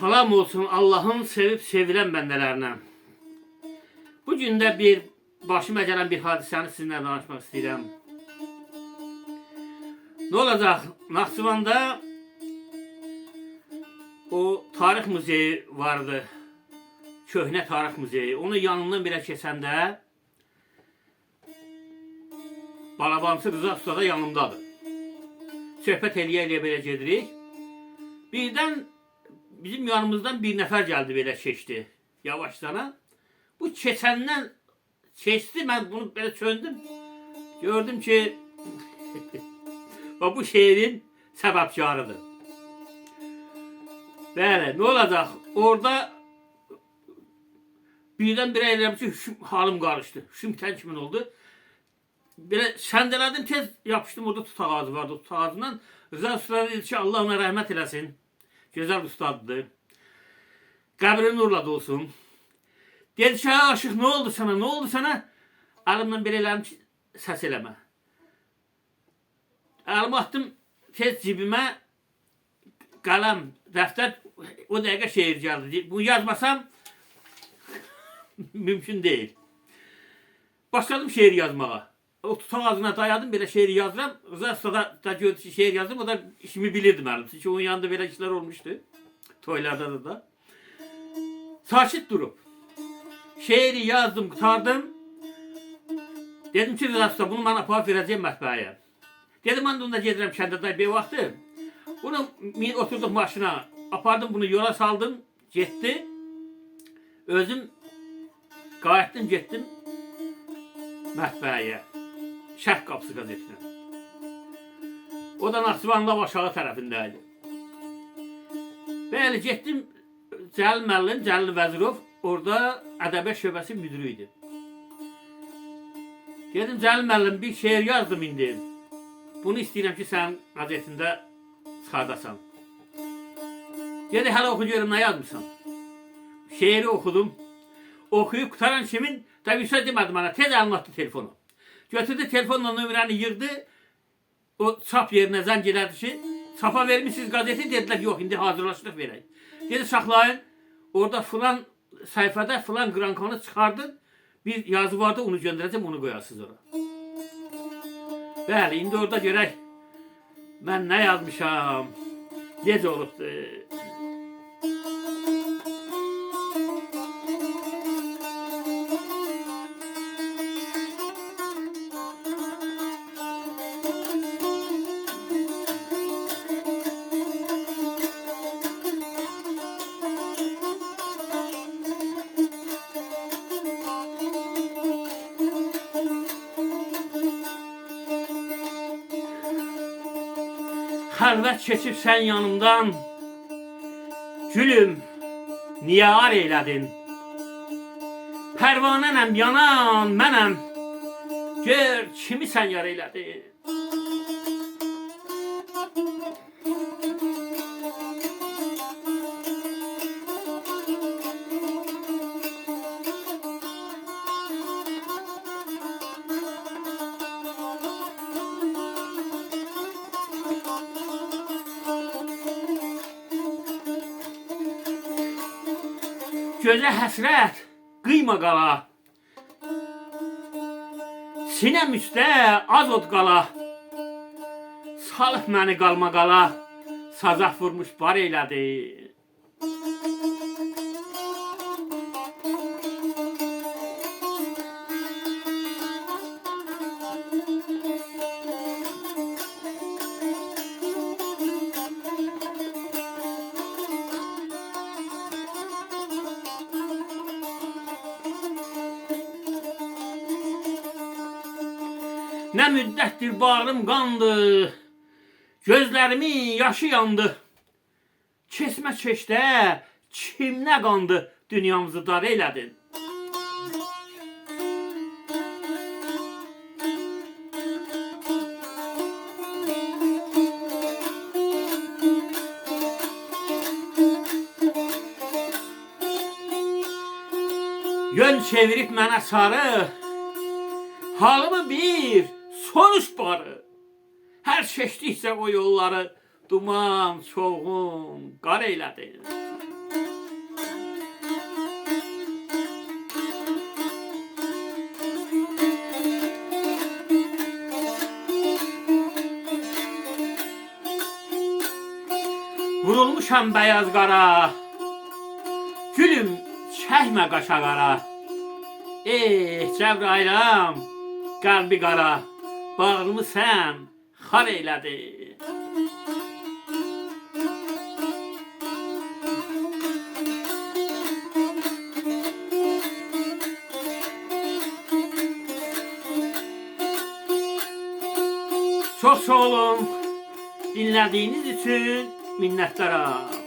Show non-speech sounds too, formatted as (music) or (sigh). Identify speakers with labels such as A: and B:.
A: Salam olsun Allah'ın sevip sevilen bəndələrinə. Bu gün də bir başıma gələn bir hadisəni sizinlə danışmaq istəyirəm. Ne olacaq? Naxçıvanda o tarix muzeyi vardı. Köhnə tarix muzeyi. Onun yanından belə keçəndə Balabansı Rıza Usta da yanımdadır. Söhbət eləyə eləyə belə gedirik. Birdən bizim yanımızdan bir nəfər gəldi belə keçdi. Yavaşlana. Bu keçəndən keçdi. Mən bunu belə çöndüm. Gördüm ki (laughs) ve bu şehrin sebepkarıdır. Bəli, ne olacaq? Orada birdən bir elədim ki, hüşüm, halım qarışdı. Hüşüm tən kimin oldu? Belə səndələdim, tez yapışdım, orada tut ağacı vardı, tut ağacından. Rıza Usta dedi ki, Allah ona rəhmət eləsin. Gözəl ustaddır. Qəbri nurla dolsun. Dedi ki, "Ay aşıq, ne oldu sana, ne oldu sana? Elədim ki, səs eləmə. Əlimi atdım tez cibimə qələm, dəftər o dəqiqə şeir gəldi. Bunu yazmasam (laughs) mümkün deyil. Başladım şeir yazmağa. O tutan ağzına dayadım belə şeir yazıram. Rıza da ki şeir yazdım. O da işimi bilirdi mənim. Çünki onun yanında belə işlər olmuşdu. Toylarda da da. Sakit durup. Şeiri yazdım, kurtardım. Dedim ki Rıza bunu mən aparıb verəcəyim mətbəəyə. Dedim ben de onda gedirəm kəndə da bir vaxtı. Bunu min oturdum maşına. Apardım bunu yola saldım. Getdi. Özüm qayıtdım getdim mətbəəyə. Şərq qapısı qəzetinə. O da Naxçıvanın aşağı tərəfindəydi. Bəli, getdim Cəlil müəllim, Cəlil Vəzirov orada ədəbiyyat şöbəsi müdürü idi. Dedim Cəlil müəllim bir şeir yazdım indi. Bunu istəyirəm ki, sən qəzetində çıxardasan. Dedi, hələ oxu görüm, nə yazmışsan? Şeiri oxudum. Oxuyub qutaran kimin? Tabii söz demədi mənə, tez atdı telefonu. Götürdü telefonla nömrəni yığdı. O çap yerinə zəng elədi ki, çapa vermişsiniz gazeti dedilər, yox, indi hazırlaşdıq verək. Dedi, saxlayın, orada filan sayfada filan qrankanı çıxardın. Bir yazı vardı, onu göndərəcəm, onu qoyarsınız ora. Bəli, indi orada görək mən nə yazmışam, necə olubdur. Xəlvət keçib sən yanımdan Gülüm, niyə ar eylədin? Pərvanənəm, yanan mənəm Gör, kimi sən yar eylədin? Gözə həsrət, qıyma qala. Sinəm üstə az od qala. Salıb məni qalma qala. Sazaq vurmuş bar elədi. Nə müddətdir bağrım qandı. Gözlərimin yaşı yandı. Kesmə çeşdə kimlə qandı dünyamızı dar elədin. Yön çevirip mənə sarı Halımı bir sonuç barı. Hər keçdikcə o yolları duman, soğğun, qar elədi. Vurulmuşam bəyaz qara, gülüm çəkmə qaşa qara. Eh, Cəbrayram, qəlbi qara. Bağrımı sən xar eylədi. Çox sağ olun. Dinlədiyiniz üçün minnətdaram.